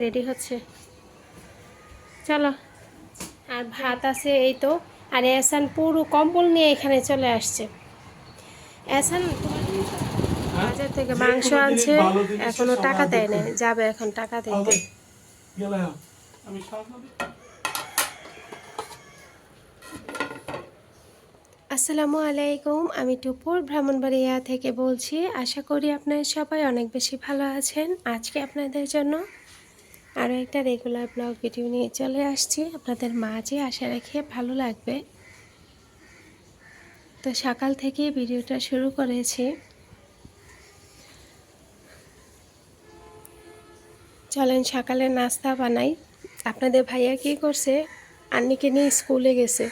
Ready হচ্ছে। চলো। আর ভাত আছে এই তো। আর এসান পুরো কম্বল নিয়ে এখানে চলে আসছে। এসান বাজার থেকে মাংস আনছে এখনও টাকা দেয় না যাবে এখন টাকা দিতে। আসসালামু আলাইকুম আমি টুপুর ব্রাহ্মণবাড়িয়া থেকে বলছি। আশা করি আপনারা সবাই অনেক বেশি ভালো আছেন। আজকে আপনাদের জন্য আরও একটা রেগুলার ব্লগ ভিডিও নিয়ে চলে আসছি। আপনাদের মাঝে আশা রাখি ভালো লাগবে। তো সকাল থেকে ভিডিওটা শুরু করেছি। চলেন সকালে নাস্তা বানাই। আপনাদের ভাইয়া কী করছে? আন্নিকে নিয়ে স্কুলে গেছে।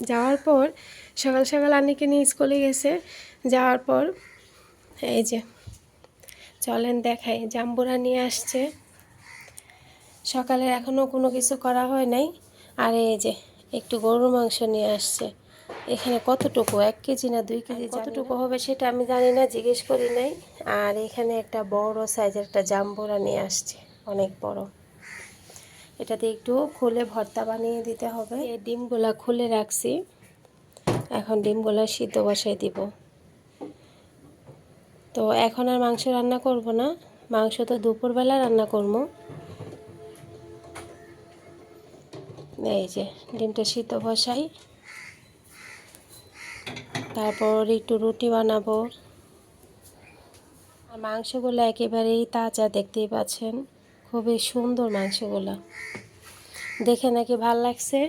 যাওয়ার পর, সকাল সকাল আন্নিকে নিয়ে স্কুলে গেছে। যাওয়ার পর, এই যে, চলেন দেখাই। জাম্বুরা নিয়ে আসছে। সকালে এখনও কোনো কিছু করা হয় নাই। আর এই যে একটু গরুর মাংস নিয়ে আসছে। এখানে কতটুকু এক কেজি না দুই কেজি কতটুকু হবে সেটা আমি জানি না জিজ্ঞেস করি নাই। আর এখানে একটা বড় সাইজের একটা জাম্বুরা নিয়ে আসছে অনেক বড়। এটাতে একটু খুলে ভর্তা বানিয়ে দিতে হবে। এই ডিমগুলা খুলে রাখছি। এখন ডিমগুলা সিদ্ধ বসাই দিব। তো এখন আর মাংস রান্না করব না। মাংস তো দুপুরবেলা রান্না করব। এই যে ডিমটা সিদ্ধ বসাই। তারপর একটু রুটি বানাবো। আর মাংসগুলো একেবারেই তাজা দেখতেই পাচ্ছেন খুবই সুন্দর মাংসগুলো। দেখে নাকি ভালো লাগছে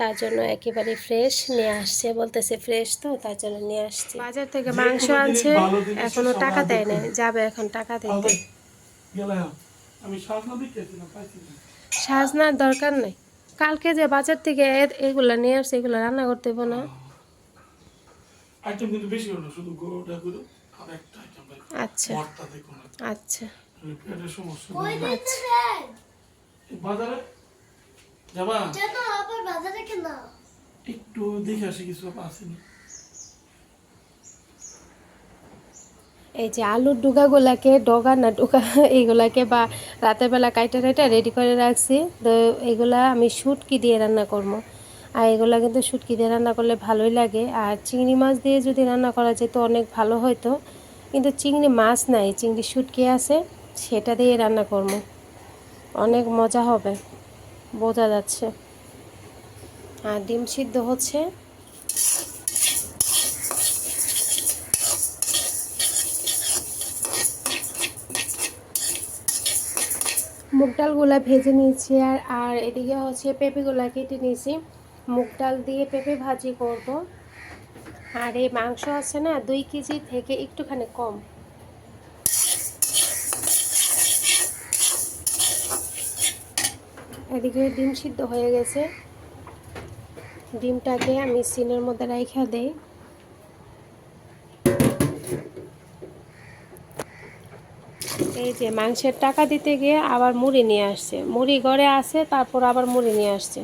তার জন্য একেবারে ফ্রেশ নিয়ে আসছে বলতেছে ফ্রেশ তো তার জন্য নিয়ে আসছে। বাজার থেকে মাংস আনছে এখনও টাকা দেয় না যাবে এখন টাকা দিতে। সাজনার দরকার নেই। কালকে যে বাজার থেকে এগুলা নিয়ে আসছে এগুলো রান্না করতে হবে না। আইটেম কিন্তু বেশি হলো শুধু গরুটা করে আর একটা আইটেম আচ্ছা। ভর্তা দেখুন আচ্ছা। পেটের সমস্যা আচ্ছা। বাজারে? যাবা কেন আবার বাজারে কেন? একটু দেখে আসি কিছু আসেনি এই যে আলুর ডুগাগুলাকে ডগা না ডুগা, এইগুলাকে বা রাতের বেলা কাইটা টাইটা রেডি করে রাখছি। তো এগুলা আমি শুটকি দিয়ে রান্না করব। আর এগুলা কিন্তু শুটকি দিয়ে রান্না করলে ভালোই লাগে। আর চিংড়ি মাছ দিয়ে যদি রান্না করা যেত অনেক ভালো হতো কিন্তু চিংড়ি মাছ নাই, চিংড়ি শুটকি আছে, সেটা দিয়ে রান্না করব। অনেক মজা হবে, বোঝা যাচ্ছে। আর ডিম সিদ্ধ হচ্ছে। মুগ ডালগুলা ভেজে নিয়েছি আর আর এদিকে হচ্ছে পেঁপেগুলা কেটে নিয়েছি। মুগ ডাল দিয়ে পেঁপে ভাজি করব। আর এই মাংস আছে না, দুই কেজি থেকে একটুখানি কম। এদিকে ডিম সিদ্ধ হয়ে গেছে। ডিমটাকে আমি সিনের মধ্যে রাইখা দেই। এই যে মাংসের টাকা দিতে গিয়ে আবার মুড়ি নিয়ে আসছে। মুড়ি ঘরে আসে তারপর আবার মুড়ি নিয়ে আসছে।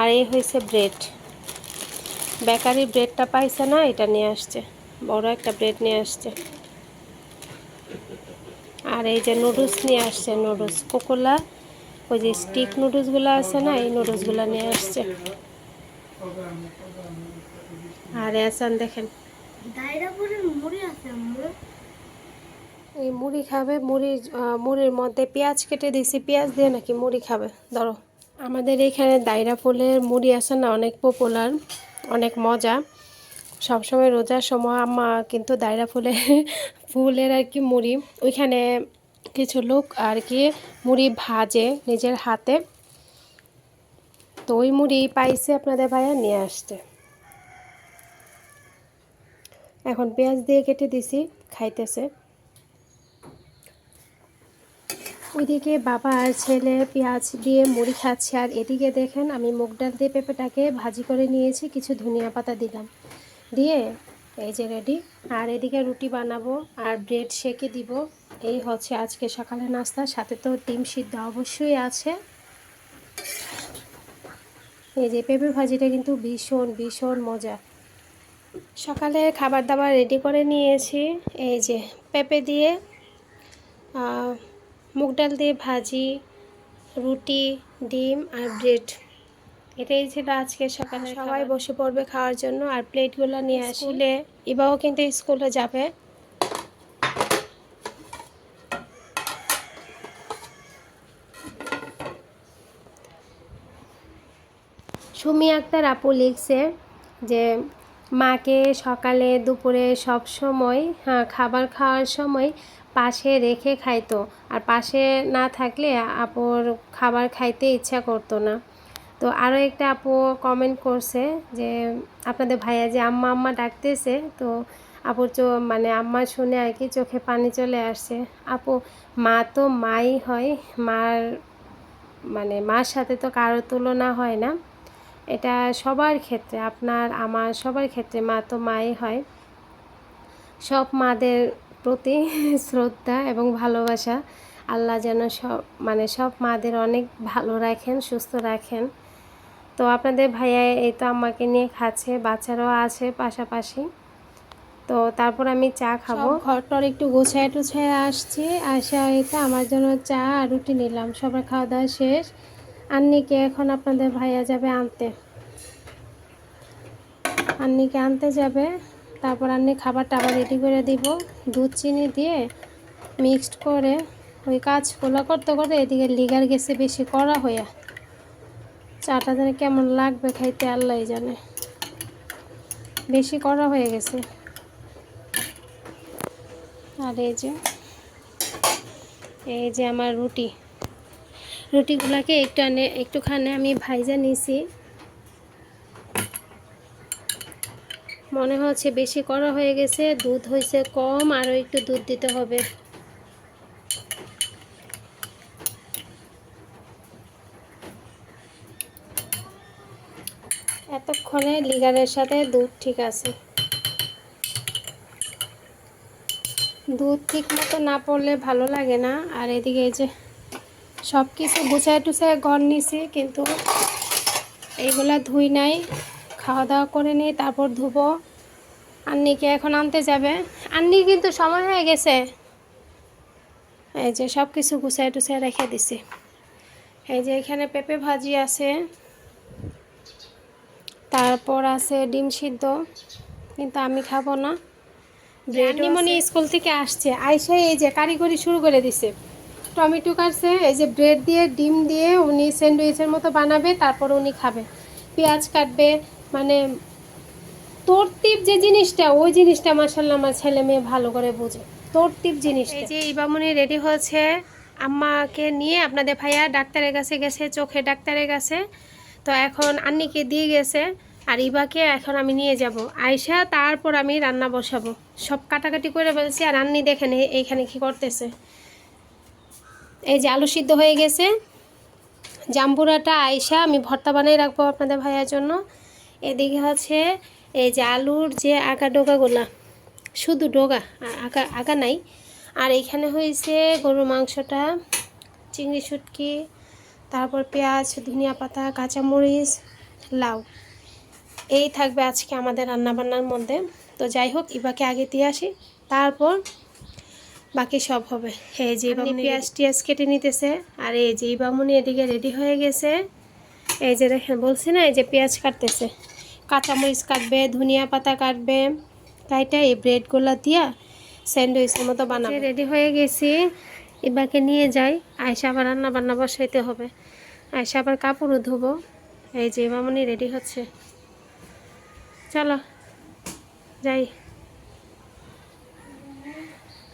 আর এই হয়েছে ব্রেড। বেকারি ব্রেডটা পাইছে না, এটা নিয়ে আসছে। বড় একটা ব্রেড নিয়ে আসছে। আর এই যে নুডলস নিয়ে আসছে, নুডলস। কোকোলা, ওই যে স্টিক নুডলসগুলো আছে না, এই নুডলসগুলো নিয়ে আসছে। আর এসান দেখেন। মুড়ি আছে এই মুড়ি খাবে, মুড়ি মুড়ির মধ্যে পেঁয়াজ কেটে দিয়েছি, পেঁয়াজ দিয়ে নাকি মুড়ি খাবে? ধরো। আমাদের এখানে দায়রা ফুলের মুড়ি আছে না, অনেক পপুলার অনেক মজা। সবসময় রোজার সময় আম্মা কিন্তু দায়রা ফুলের ফুলের আর কি মুড়ি। ওইখানে কিছু লোক আর কি মুড়ি ভাজে নিজের হাতে। তো ওই মুড়ি পাইছে আপনাদের ভাইয়া, নিয়ে আসতে এখন পেঁয়াজ দিয়ে কেটে দিছি, খাইতেছে। ওইদিকে বাবা আর ছেলে পেঁয়াজ দিয়ে মুড়ি খাচ্ছে। আর এদিকে দেখেন আমি মুগ ডাল দিয়ে পেঁপেটাকে ভাজি করে নিয়েছি, কিছু ধনিয়া পাতা দিলাম। দিয়ে এই যে রেডি আর এদিকে রুটি বানাবো আর ব্রেড সেকে দিব। এই হচ্ছে আজকে সকালে নাস্তা, সাথে তো ডিম সিদ্ধ অবশ্যই আছে। এই যে পেঁপে ভাজিটা কিন্তু ভীষণ ভীষণ মজা। সকালে খাবার দাবার রেডি করে নিয়েছি। এই যে পেঁপে দিয়ে মুগ ডাল দিয়ে ভাজি রুটি ডিম আর ব্রেড। এটাই ছিল আজকে সকালে সবাই বসে পড়বে খাওয়ার জন্য আর প্লেটগুলো নিয়ে আসলে ইবাও কিন্তু স্কুলে যাবে। সুমি আক্তার আপু লিখছে যে মাকে সকালে দুপুরে সব সময় হ্যাঁ খাবার খাওয়ার সময় পাশে রেখে খাইতো। আর পাশে না থাকলে আপুর খাবার খাইতে ইচ্ছা করতো না। তো আরও একটা আপু কমেন্ট করছে যে, আপনাদের ভাইয়া যে আম্মা আম্মা ডাকতেছে, তো আপুর চো মানে আম্মা শুনে আর কি চোখে পানি চলে আসছে। আপু, মা তো মাই হয়, মার মানে মার সাথে তো কারোর তুলনা হয় না। এটা সবার ক্ষেত্রে, আপনার, আমার সবার ক্ষেত্রে মা তো মাই হয়। সব মাদের প্রতি শ্রদ্ধা এবং ভালোবাসা। আল্লাহ যেন সব মানে সব মাদের অনেক ভালো রাখেন সুস্থ রাখেন। তো আপনাদের ভাইয়া এই তো আমাকে নিয়ে খাচ্ছে বাচ্চারাও আছে পাশাপাশি। তো তারপর আমি চা খাব। ঘরটর একটু গোছায় টুছায় আসছি আসা এটা আমার জন্য চা আর রুটি নিলাম। সবার খাওয়া দাওয়া শেষ। আন্নিকে এখন আপনাদের ভাইয়া যাবে আনতে। আন্নিকে আনতে যাবে। তারপর আন্নি খাবারটা আবার রেডি করে দিব। দুধ, চিনি দিয়ে মিক্সড করে ওই কাজগুলো করতে করতে এদিকে লিগার গেছে বেশি করা হইয়া। চাটা যেন কেমন লাগবে খাইতে, আল্লাহ জানে। বেশি করা হয়ে গেছে। আর এই যে এই যে আমার রুটি। রুটিগুলোকে একটু আনে, একটুখানি আমি ভাইজা নিছি। মনে হচ্ছে বেশি করা হয়ে গেছে, দুধ হয়েছে কম আরও একটু দুধ দিতে হবে। এতক্ষণে লিগারের সাথে দুধ ঠিক আছে। দুধ ঠিক মতো না পড়লে ভালো লাগে না। আর এদিকে যে সব কিছু গুছায় টুছায় ঘর নিছি, কিন্তু এইগুলা ধুই নাই। খাওয়া দাওয়া করে নিই তারপর ধুবো। আন্নিকে এখন আনতে যাবে। আন্নি কিন্তু সময় হয়ে গেছে। এই যে সব কিছু গুছায় টুছায় রেখে দিছি। এই যে এখানে পেঁপে ভাজি আছে। তারপর আছে ডিম সিদ্ধ। কিন্তু আমি খাব না। ব্রেডমনি স্কুল থেকে আসছে। আইসে এই যে কারিগরি শুরু করে দিছে। টমেটো কাটছে এই যে ব্রেড দিয়ে ডিম দিয়ে উনি স্যান্ডউইচের মতো বানাবে তারপর উনি খাবে। পেঁয়াজ কাটবে মানে তরতিব যে জিনিসটা, ওই জিনিসটা মাসাল্লাহ আমার ছেলে মেয়ে ভালো করে বোঝে। তরতিব জিনিস এই যে ইবামনি রেডি হয়েছে, আম্মাকে নিয়ে আপনাদের ভাইয়া ডাক্তারের কাছে গেছে, চোখে ডাক্তারের কাছে। তো এখন আন্নিকে দিয়ে গেছে, আর ইবাকে এখন আমি নিয়ে যাব। আয়সা তারপর আমি রান্না বসাবো। সব কাটাকাটি করে বলছি আর আন্নি দেখেন এইখানে কি করতেছে। এই যে আলু সিদ্ধ হয়ে গেছে। জাম্বুরাটা আয়সা আমি ভর্তা বানিয়ে রাখব আপনাদের ভাইয়ার জন্য। এদিকে হচ্ছে এই যে আলুর যে আগা ডোকাগুলা শুধু ডোগা আ- আগা আগা নাই। আর এইখানে হয়েছে গরুর মাংসটা চিংড়ি শুটকি তারপর পেঁয়াজ ধনিয়া পাতা কাঁচামরিচ লাউ। এই থাকবে আজকে আমাদের রান্নাবান্নার মধ্যে। তো যাই হোক ইবাকে আগে দিয়ে আসি তারপর বাকি সব হবে। এই যে পেঁয়াজ টিয়াজ কেটে নিতেছে আর এই যে বামুনি এদিকে রেডি হয়ে গেছে। এই যে দেখেন বলছি না এই যে পেঁয়াজ কাটতেছে। কাঁচামরিচ কাটবে, ধনিয়া পাতা কাটবে। তাইটা এই ব্রেডগুলো দিয়া স্যান্ডউইচের মতো বানাবো। রেডি হয়ে গেছি ইবাকে নিয়ে যাই। আয়সা আবার রান্না বান্না বসাইতে হবে। আয়সা আবার কাপড়ও ধুবো। এই যে মামনি রেডি হচ্ছে। চলো, যাই।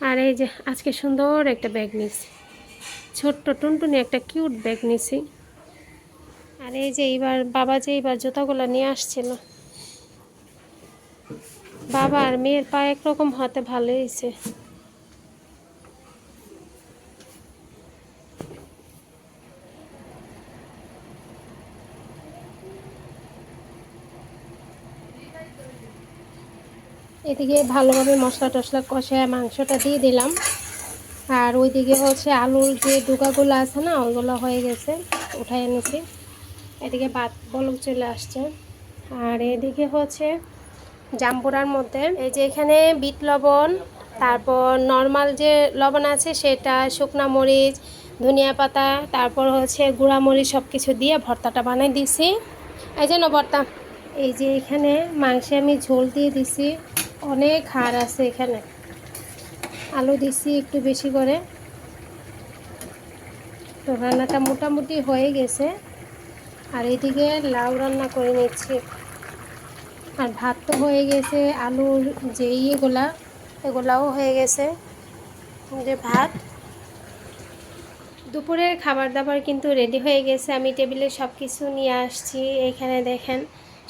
আর এই যে আজকে সুন্দর একটা ব্যাগ নিছি ছোট্ট টুনটুনি একটা কিউট ব্যাগ নিছি আর এই যে এইবার বাবা যে এইবার জুতাগুলো নিয়ে আসছিল বাবা আর মেয়ের পা একরকম হতে ভালো হয়েছে। এদিকে ভালোভাবে মশলা টশলা কষায় মাংসটা দিয়ে দিলাম। আর ওইদিকে হচ্ছে আলুর যে ডুকাগুলো আছে না ওইগুলো হয়ে গেছে উঠাই এনেছি। এদিকে ভাত বলক চলে আসছে। আর এদিকে হচ্ছে জাম্বুরার মধ্যে। এই যে এখানে বিট লবণ, তারপর নর্মাল যে লবণ আছে সেটা, শুকনা মরিচ, ধনিয়া পাতা, তারপর হচ্ছে গুঁড়া মরিচ সব কিছু দিয়ে ভর্তাটা বানাই দিছি। এই জন্য ভর্তা। এই যে এখানে মাংসে আমি ঝোল দিয়ে দিছি। অনেক হাড় আছে এখানে। আলু দিছি একটু বেশি করে। তো রান্নাটা মোটামুটি হয়ে গেছে। আর এদিকে লাউ রান্না করে নিচ্ছি। আর ভাত তো হয়ে গেছে, আলুর যে ইয়েগুলা, এগুলাও হয়ে গেছে। যে ভাত, দুপুরের খাবার দাবার কিন্তু রেডি হয়ে গেছে। আমি টেবিলে সব কিছু নিয়ে আসছি এইখানে দেখেন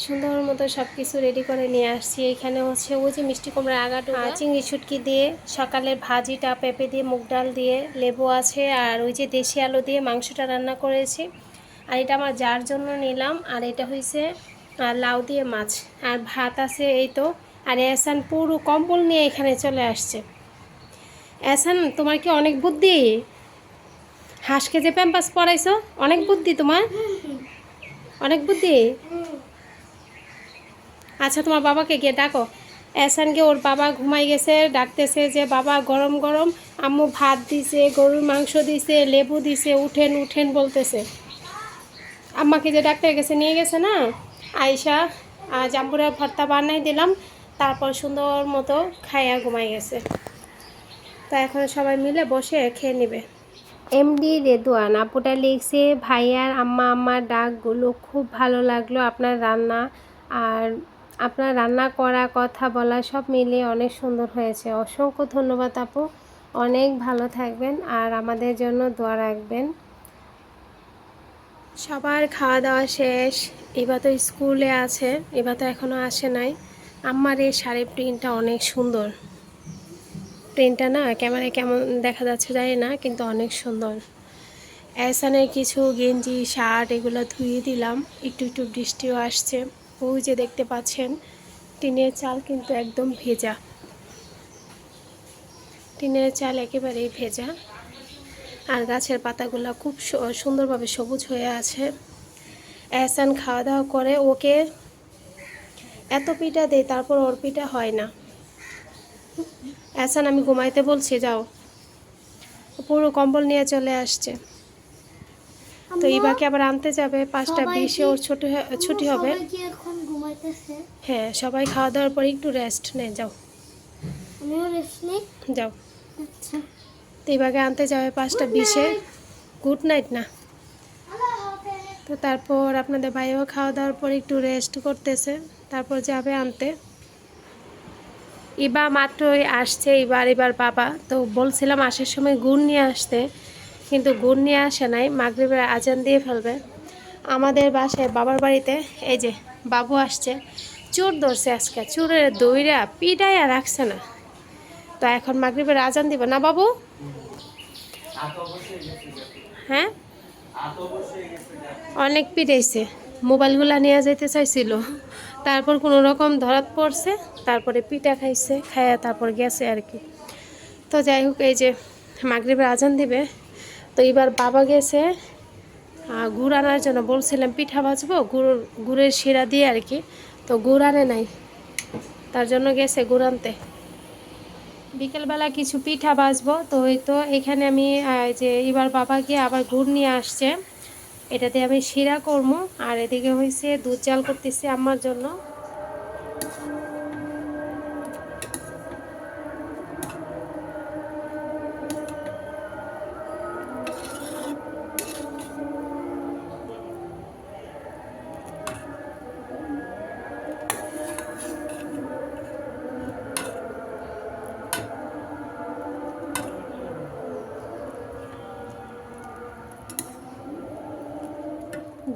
সুন্দর মতো সব কিছু রেডি করে নিয়ে আসছি। এখানে হচ্ছে ওই যে মিষ্টি কুমড়া আগাটো চিংড়ি শুটকি দিয়ে সকালের ভাজিটা পেঁপে দিয়ে, মুগ ডাল দিয়ে, লেবু আছে, আর ওই যে দেশি আলু দিয়ে মাংসটা রান্না করেছি। আর এটা আমার যার জন্য নিলাম, আর এটা হয়েছে লাউ দিয়ে মাছ। আর ভাত আছে এই তো, আর এসান পুরো কম্বল নিয়ে এখানে চলে আসছে। এসান তোমার কি অনেক বুদ্ধি? হাঁসকে যে প্যাম্পাস পড়াইছো? অনেক বুদ্ধি তোমার? অনেক বুদ্ধি? আচ্ছা তোমার বাবাকে গিয়ে ডাকো। এসানকে ওর বাবা ঘুমাই গেছে, ডাকতেছে যে, বাবা, গরম গরম। আম্মু ভাত দিছে, গরুর মাংস দিছে, লেবু দিছে, উঠেন উঠেন, বলতেছে। আম্মাকে যে ডাক্তার গেছে নিয়ে গেছে না আয়সা জাম্বুরের ভর্তা বানাই দিলাম, তারপর সুন্দর মতো খাইয়া ঘুমাই গেছে। তা এখন সবাই মিলে বসে খেয়ে নেবে। এমডি রেদওয়ান আপুটা লিখছে, ভাইয়ার আম্মা আম্মার ডাকগুলো খুব ভালো লাগল, আপনার রান্না আর আপনার রান্না করা, কথা বলা সব মিলিয়ে অনেক সুন্দর হয়েছে। অসংখ্য ধন্যবাদ আপু। অনেক ভালো থাকবেন আর আমাদের জন্য দোয়া রাখবেন। সবার খাওয়া দাওয়া শেষ, এবার তো স্কুলে আছে, এবার তো এখনও আসে নাই। আমার এই শাড়ির প্রিন্টটা অনেক সুন্দর। প্রিন্টটা না, ক্যামেরায় কেমন দেখা যাচ্ছে জানি না, কিন্তু অনেক সুন্দর। অ্যাসানের কিছু গেঞ্জি, শার্ট এগুলো ধুয়ে দিলাম, একটু একটু বৃষ্টিও আসছে। ওই যে দেখতে পাচ্ছেন, টিনের চাল কিন্তু একদম ভেজা। টিনের চাল একেবারেই ভেজা। আর গাছের পাতাগুলো খুব সুন্দরভাবে সবুজ হয়ে আছে। অ্যাসান খাওয়া দাওয়া করে ওকে এত পিঠা দেয় তারপর ওর পিঠা হয় না। অ্যাসান আমি ঘুমাইতে বলছি যাও। পুরো কম্বল নিয়ে চলে আসছে। তো ইবাকে আবার আনতে যাবে পাঁচটা বিশে ওর ছুটি ছুটি হবে। হ্যাঁ সবাই খাওয়া দাওয়ার পর একটু রেস্ট নেয় যাও। যাও। আচ্ছা। তো ইবাকে আনতে যাবে পাঁচটা বিশে। গুড নাইট না। তো তারপর আপনাদের ভাইও খাওয়া দাওয়ার পর একটু রেস্ট করতেছে। তারপর যাবে আনতে। ইবা মাত্রই আসছে এবার এবার বাবা। তো বলছিলাম আসার সময় গুড় নিয়ে আসতে, কিন্তু গুড় নিয়ে আসে নাই, মাগরিবের আজান দিয়ে ফেলবে। আমাদের বাসায় বাবার বাড়িতে, এই যে, বাবু আসছে। চোর ধরছে আজকে, চোরের দইরা পিডাইয়া রাখছে না। তো এখন মাগরিবের আজান দিব না বাবু? হ্যাঁ? অনেক পিটাইছে। মোবাইলগুলো নিয়ে যেতে চাইছিল। তারপর কোনো রকম ধরাত পড়ছে, তারপরে পিঠা খাইছে, খাইয়া তারপর গেছে আর কি। তো যাই হোক, এই যে মাগরিবের আজান দিবে। তো এবার বাবা গেছে গুড় আনার জন্য বলছিলাম, পিঠা ভাজবো, গুড়, গুড়ের শিরা দিয়ে আর কি। তো গুড় আনে নাই। তার জন্য গেছে গুড় আনতে। বিকেলবেলা কিছু পিঠা বাজবো তো ওই তো এখানে আমি যে এবার বাবা গিয়ে আবার গুড় নিয়ে আসছে। এটাতে আমি শিরা করব। আর এদিকে হয়েছে দুধ জাল করতেছি আমার জন্য।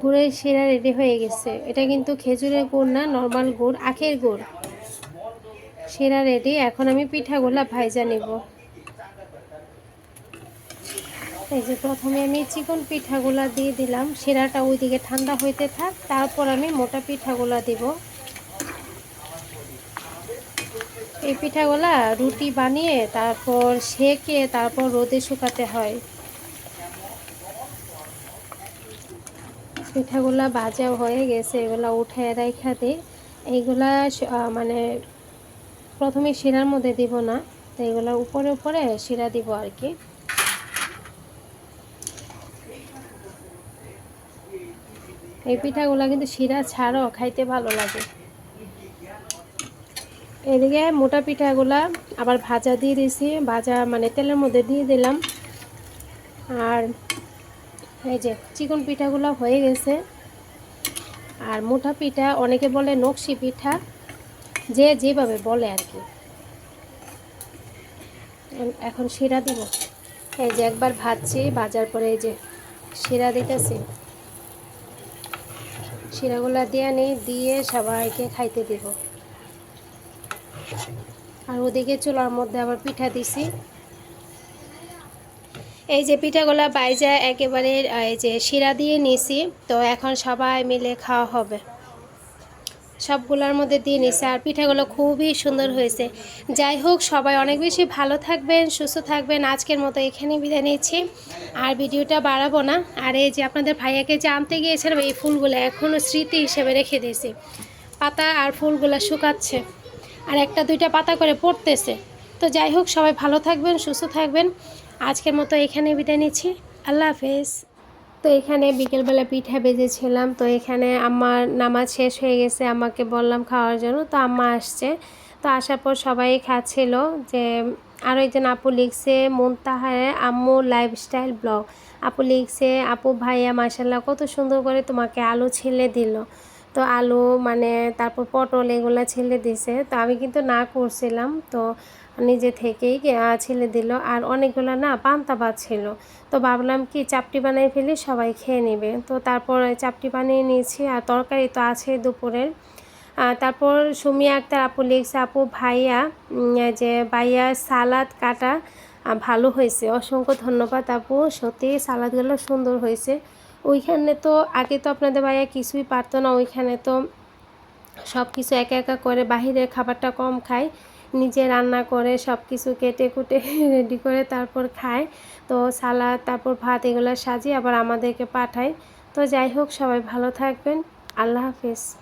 গুড়ের শিরা রেডি হয়ে গেছে। এটা কিন্তু খেজুরের গুড় না নর্মাল গুড়, আখের গুড়। শিরা রেডি, এখন আমি পিঠাগুলা ভাইজা নিব। এই যে প্রথমে আমি চিকন পিঠাগুলা দিয়ে দিলাম। সেরাটা ওইদিকে ঠান্ডা হইতে থাক, তারপর আমি মোটা পিঠাগুলা দিব। এই পিঠাগুলা রুটি বানিয়ে, তারপর সেকে, তারপর রোদে শুকাতে হয়। পিঠাগুলা বাজা হয়ে গেছে, এগুলা উঠে রেখা দিই। এইগুলা মানে প্রথমে শিরার মধ্যে দিব না, তো এগুলা উপরে উপরে শিরা দিব আর কি। এই পিঠাগুলা কিন্তু শিরা ছাড়ো খাইতে ভালো লাগে। এদিকে মোটা পিঠাগুলা আবার ভাজা দিয়ে দিয়েছি, ভাজা মানে তেলের মধ্যে দিয়ে দিলাম। আর এই যে চিকন পিঠাগুলো হয়ে গেছে। আর মোটা পিঠা, অনেকে বলে নকশি পিঠা, যে যেভাবে বলে আর কি। এখন শিরা দিব। এই যে একবার ভাজছি, ভাজার পরে এই যে শিরা দিতেছি। শিরাগুলা দিয়ে নিই দিয়ে সবাইকে খাইতে দিব। আর ওদিকে চুলার মধ্যে আবার পিঠা দিছি। এই যে পিঠাগুলা বাইজা একেবারে এই যে শিরা দিয়ে নিছি, তো এখন সবাই মিলে খাওয়া হবে। সবগুলোর মধ্যে দিয়ে নিছে, আর পিঠাগুলো খুবই সুন্দর হয়েছে। যাই হোক, সবাই অনেক বেশি ভালো থাকবেন, সুস্থ থাকবেন। আজকের মতো এখানেই বিদায় নিচ্ছি। আর ভিডিওটা বাড়াবো না। আর এই যে আপনাদের ভাইয়াকে যে আনতে গিয়েছিলাম, এই ফুলগুলো এখনও স্মৃতি হিসেবে রেখে দিয়েছি। পাতা আর ফুলগুলো শুকাচ্ছে, আর একটা দুইটা পাতা করে পড়তেছে। তো যাই হোক, সবাই ভালো থাকবেন, সুস্থ থাকবেন। আজকের মতো এখানে বিদায় নিচ্ছি। আল্লাহ হাফেজ। তো এখানে বিকেলবেলা পিঠা বেজেছিলাম। তো এখানে আমার নামাজ শেষ হয়ে গেছে আমাকে বললাম খাওয়ার জন্য। তো আম্মা আসছে। তো আসার পর সবাই খাচ্ছিল যে আরও একজন আপু লিখছে মুনতাহারে আম্মু লাইফস্টাইল ব্লগ। আপু লিখছে, আপু ভাইয়া মাসাল্লাহ কত সুন্দর করে তোমাকে আলু ছেলে দিল। তো আলু মানে তারপর পটল এগুলো ছেলে দিছে। তো আমি কিন্তু না করছিলাম। তো নিজে থেকেই ছেলে দিল। আর অনেকগুলো না পান্তা ভাত ছিল। তো ভাবলাম কি চাপটি বানিয়ে ফেলি, সবাই খেয়ে নেবে। তো তারপর চাপটি বানিয়ে নিয়েছি, আর তরকারি তো আছে দুপুরের। তারপর সুমি আক্তার আপু লিখছে আপু, ভাইয়া যে ভাইয়া, সালাদ কাটা ভালো হয়েছে। অসংখ্য ধন্যবাদ আপু, সত্যি সালাদগুলো সুন্দর হয়েছে। ওইখানে তো, আগে তো আপনাদের ভাইয়া কিছুই পারতো না, ওইখানে তো সব কিছু একা একা করে বাহিরের খাবারটা কম খায়। নিজে রান্না করে সব কিছু কেটে কুটে রেডি করে তারপর খায়। তো সালাদ, তারপর ভাত এগুলো সাজিয়ে আবার আমাদেরকে পাঠায়। তো যাই হোক, সবাই ভালো থাকবেন। আল্লাহ হাফিজ।